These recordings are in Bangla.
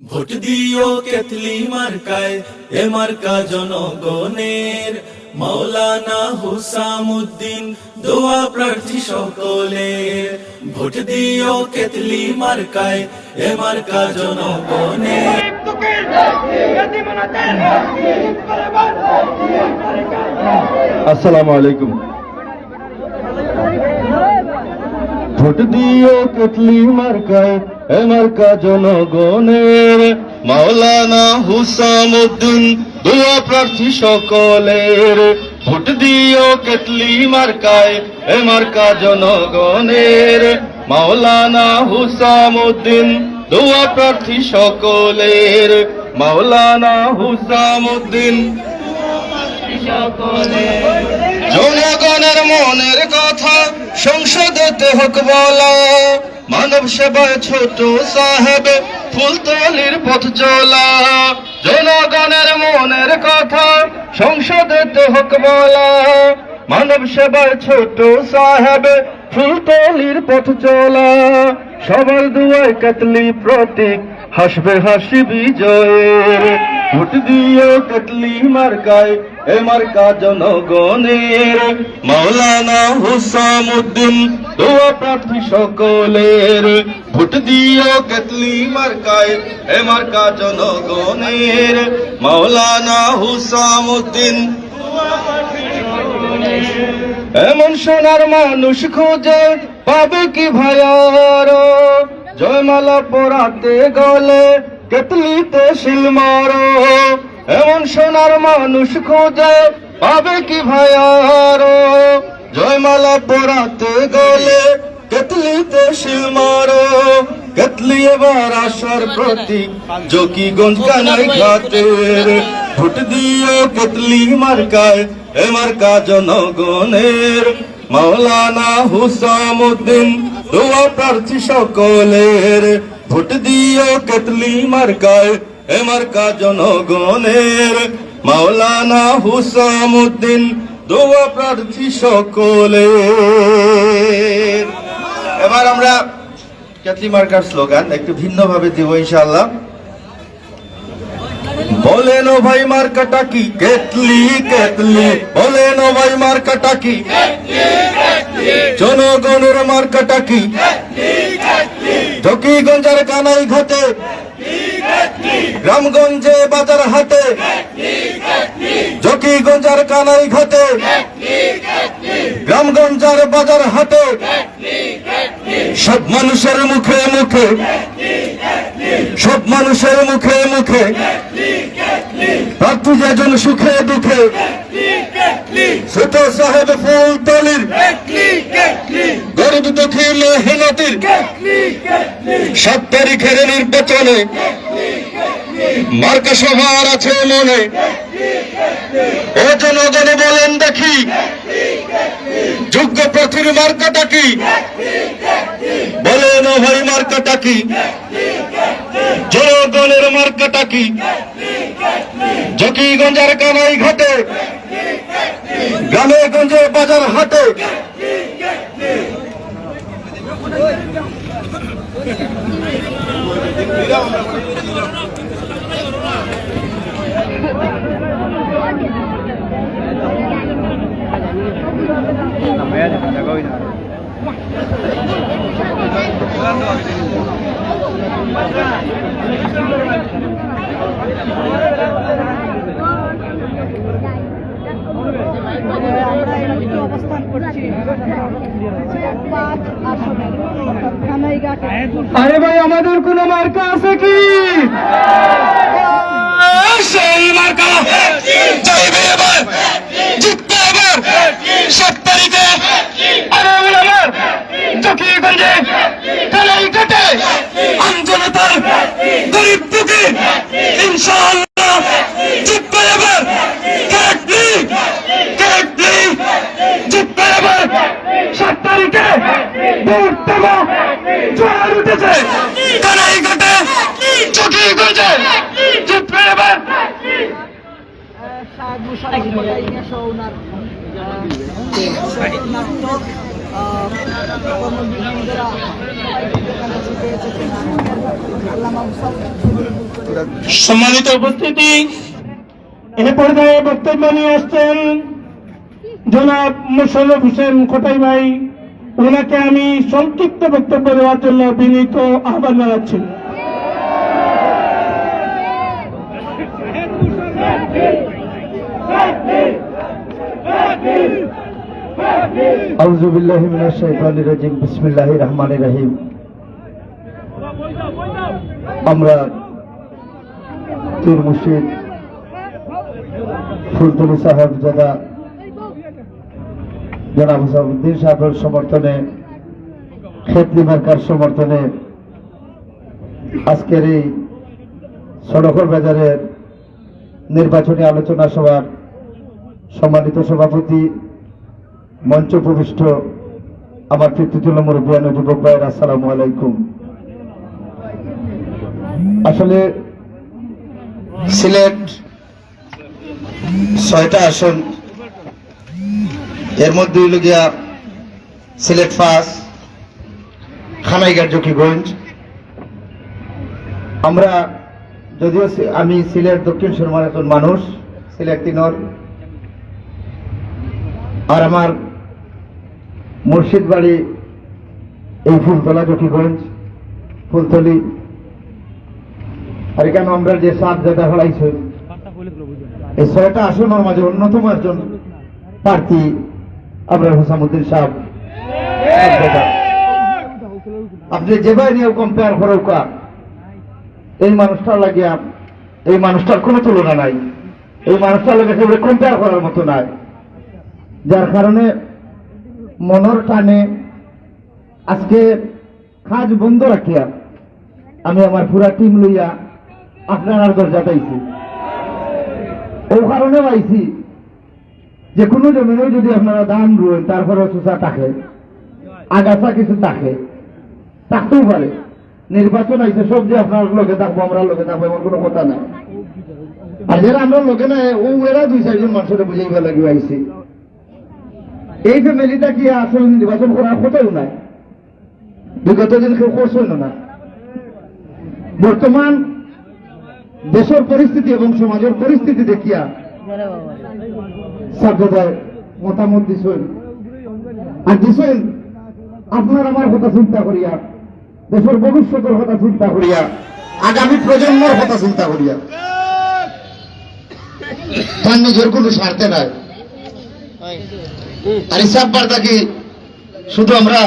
ভোট দিও কেতলি মার্কায়, এ মার্কা জনগণের। মাওলানা হুসামুদ্দিন, দোয়া প্রার্থী সকলের। ভোট দিও কেতলি মার্কায়, এ মার্কা জনগণের। আসসালামু আলাইকুম। ভোট দিও কেতলি মার্কায় এ মার্কা জনগণের মাওলানা হুসামুদ্দিন দোয়া প্রার্থী সকলের। ভোট দিও কেতলি মার্কায় এ মার্কা জনগণের মাওলানা হুসামুদ্দিন দোয়া প্রার্থী সকলের। মাওলানা হুসামুদ্দিন জনগণের মনের কথা সংসদেতে হোক বলা। মানব সেবায় ছোট সাহেব ফুলতলির পথ চলা। জনগণের মনের কথা সংসদেতে হোক বলা। মানব সেবায় ছোট সাহেব ফুলতলির পথ চলা। সবার দুয়ায় কাতলি প্রতীক, হাসবে হাসি বিজয়ের। ভোট দিয়ে কাতলি মার্কায় এ মার্কা জনগণের মাওলানা হুসামুদ্দিন, দোয়া প্রার্থী সকলের। ভোট দিও কাতলি মার্কায়, এ মার্কা জনগণের মাওলানা হুসামুদ্দিন। এমন সোনার মানুষ খোঁজে পাবে কি ভায়ার জয়মালা পরাতে গলে কেতলিতে শিলমার। এমন সোনার মানুষ খোঁজে পাবে কি ভায়ার জয়মালা পরাতে গলে কেতলিতে শিলমার কেতলি এবার আসার প্রতীক, জকিগঞ্জ কানাই ঘাটের। ভোট দিও কেতলি মার্কায়, এ মার্কা জনগণের। মাওলানা হুসামুদ্দিন, দোয়া প্রার্থী সকলের। ভোট দিও কেতলি মার্কায় এ মার্কা জনগণের মাওলানা হুসামুদ্দিন দোয়া প্রার্থী সকলে এবার আমরা কেতলি মার্কার স্লোগান একটু ভিন্ন ভাবে দিব ইনশাআল্লাহ। বলেন ও ভাই মার্কাটা কি? কেতলি কেতলি বলেন ও ভাই মার্কাটা কি? জনগণের মার্কাটা কি? জকিগঞ্জের কানাই ঘাটে গ্রামগঞ্জে বাজার হাটে জকিগঞ্জের কানাই ঘাটে গ্রামগঞ্জের বাজার হাটে সব মানুষের মুখে মুখে সব মানুষের মুখে মুখে প্রার্থী যেজন সুখে দুঃখে ছোট সাহেব ফুল তলির গরিব দুঃখী মেহনতির সাত তারিখের নির্বাচনে মার্কা সভার আছে মনে। ও জনগণ বলেন দেখি। যোগ্য প্রার্থীর মার্কাটা কি? বলেন ভাই মার্কাটা কি? জনগণের মার্কাটা কি? জকিগঞ্জের কানাই ঘাটে গ্রামে গঞ্জে বাজার হাটে। আরে ভাই আমাদের কোন মার্কা আছে কি? যাইবে এবার জিতবে এবার সাত তারিখে আরে আমার চকিগঞ্জে কালাই কাটে আঞ্জনতার গরিব দুঃখী ইনশাআল্লাহ জিতবে এবার কাটলি তারিখে ভোট কানাই ঘাটে চোখে গেছে জিতবে এবার শাহ মুশারফ মোদাইয়া সহ ওনার নাটক সম্মানিত উপস্থিতি এ পর্যায়ে বক্তব্য নিয়ে আসছেন জনাব মোশাররফ হোসেন খোটাই ভাই। ওনাকে আমি সংক্ষিপ্ত বক্তব্য দেওয়ার জন্য বিনীত আহ্বান জানাচ্ছি। আউযু বিল্লাহি মিনাশ শাইতানির রাজিম আমরা পীর মুর্শিদ সাহেব জনাব হুসামুদ্দিন সাহেবের সমর্থনে খেতলি মার্কার সমর্থনে আজকের এই সড়কর বাজারের নির্বাচনী আলোচনা সভার সম্মানিত সভাপতি মঞ্চ উপবিষ্ট আমার পিতৃতুল্য মুরব্বিয়ান যুবক ভাইয়ের আসসালামু আলাইকুম। আসলে সিলেট ছয়টা আসন, এর মধ্যে হইল গিয়া সিলেট ফাঁস খানাইঘাট জকিগঞ্জ আমরা যদিও আমি সিলেট দক্ষিণ সুরমার একজন মানুষ, সিলেট তিনর। আর আমার মুর্শিদ বাড়ি এই ফুলতলা জকিগঞ্জ ফুলতলি। আর এখানে আমরা যে সাত জায়গা হলাইছি এই ছয়টা আসনের মাঝে অন্যতম একজন প্রার্থী আমরা হুসামুদ্দিন সাহেব। আপনি যেভাবে নিয়ে কম্পেয়ার করৌকা এই মানুষটার লাগিয়া, এই মানুষটার কোনো তুলনা নাই। এই মানুষটার লাগে কম্পেয়ার করার মতো নাই। যার কারণে মনের টানে আজকে কাজ বন্ধ রাখিয়া আমি আমার পুরা টিম লইয়া আপনার দরজা পাইছি। ও কারণে পাইছি যে কোনো জমিনেও যদি আপনারা দান রুয়েন তারপরে চুষা থাকে আগাছা কিছু থাকে থাকতেও পারে। নির্বাচন আইছে সব যে আপনার লোকে থাকব, আমরা লোকে থাকব, এমন কোনো কথা নাই। আর যারা আমরা লোকে নাই, ও এরা দুই চারজন মানুষের বুঝাইবা লাগিয়ে আইছি। এই ফ্যামিলিটা কি আসলে নির্বাচন করার কথাও নাই? বিগত দিন কেউ করছেন না। বর্তমান দেশের পরিস্থিতি এবং সমাজের পরিস্থিতি দেখিয়া সাবধায় মতামত দিছেন। আর দিছেন, আপনার আমার কথা চিন্তা করিয়া, দেশের ভবিষ্যতের কথা চিন্তা করিয়া, আগামী প্রজন্মের কথা চিন্তা করিয়া। তার নিজের কোনো স্বার্থে নাই। আর হিসাব বার্তা কি? শুধু আমরা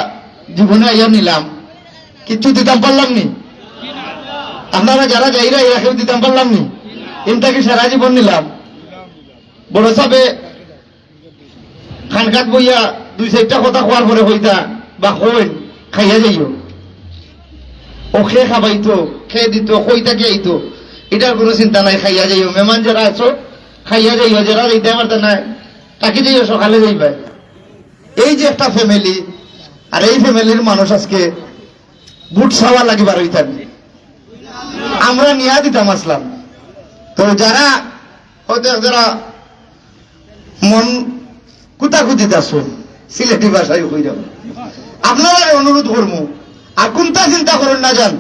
জীবনে আইয়া নিলাম। কিচ্ছু দিতাম পারলাম নি। আপনারা যারা যাইরা এরা কেউ দিতাম পারলাম নি। এমটা কি সারা জীবন নিলাম? বড় সাবে খানকাত বইয়া দুই চারটা কথা খোয়ার পরে হইতা বা কইন, খাইয়া যাইও। ও খে খাবাইতো খেয়ে দিত, কইতা কে আইতো। এটার কোনো চিন্তা নাই, খাইয়া যাইও। মেহমান যারা আছো, খাইয়া যাইও। যারা যাইতে পারতে নাই। তাকে দিয়ে সকালে যাই যাইবে এই যে একটা ফ্যামিলি আর এই ফ্যামিলির মানুষ আজকে বুট সাওয়া লাগিবার হইতাম আমরা নিয়া দিতাম আসলাম। তো যারা, হয়তো যারা মন কুতাকুতিত আসুন সিলেটি ভাষায় যাবে আপনারা অনুরোধ করব আর কোনটা চিন্তা করুন না যান।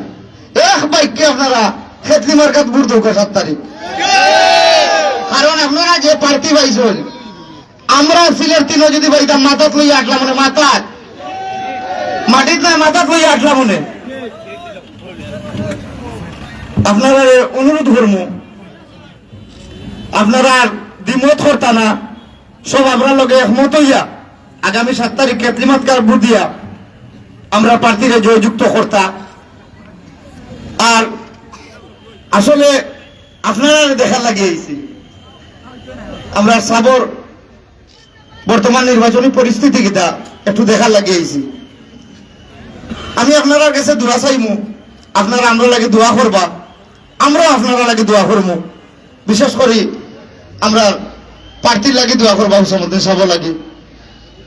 এক বাক্যে আপনারা খেতলি মার্কাত বুট দৌকা সাত তারিখ। কারণ আপনারা যে পার্টি পাইছেন আমরা সিলেট তিনও যদি পাইতাম মাথাত লইয়া আটলাম মনে মাথাত মাটির নাই মাথাত লইয়া আটলাম মনে আপনারা অনুরোধ করব আপনারা দ্বিমত করতা না। সব আমরা লগে একমত হইয়া, আগামী সাত তারিখ কেতলিমাত কার ভোট দিয়া আমরা প্রার্থীরা জয়যুক্ত কর্তা। আর আসলে আপনারা দেখার লাগিয়েছি আমরা সাবর বর্তমান নির্বাচনী পরিস্থিতি কিটা একটু দেখার লাগিয়েছি আমি আপনার কাছে দোয়া চাইমু, আপনারা আমরা লাগে দোয়া করবা আমরাও আপনারা লাগে দোয়া করব বিশেষ করে আমরা পার্টির লাগে দোয়া করবা হুসামুদ্দিন সাহেব লাগে।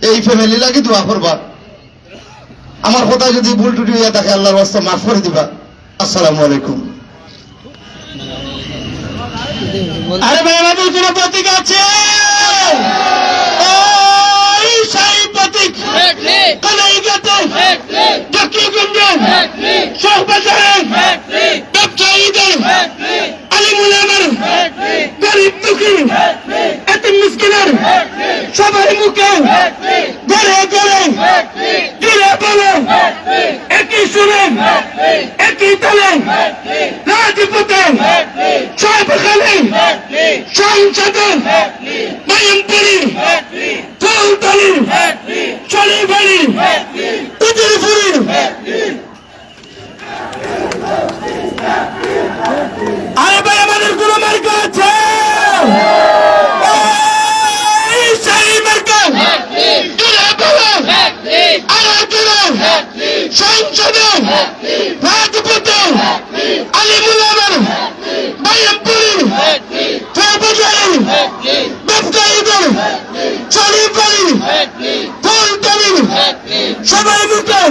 এই ফ্যামিলি লাগে দোয়া করবা আমার কথা যদি ভুল টুটি হইয়া থাকে আল্লাহর রাস্তা মাফ করে দিবা। আসসালামু আলাইকুম। আরে ভাই, আমাদের আছে। আতিক কানাইগাতে জকিগঞ্জে শাহবাজারে ব্যবসায়ীদের আলিমুল আমার গরিব দুঃখী এত মিসকিনের সবার মুখে ঘরে ঘরে জুড়ে বলে একই সুরে একই তালে রাজপথে সবখানে সংসদে মায়ামপুরি ফুলতলি চলিবাড়ি উদয়পুরি আরে ভাই আমাদের কোন মার্কা আছে? সংসদে রাজপথে আমার মায়ামপুরি ফুলবাজারি ব্যবসায়ীদের চলিবাড়ি ফুলতলি সবাই মুখে।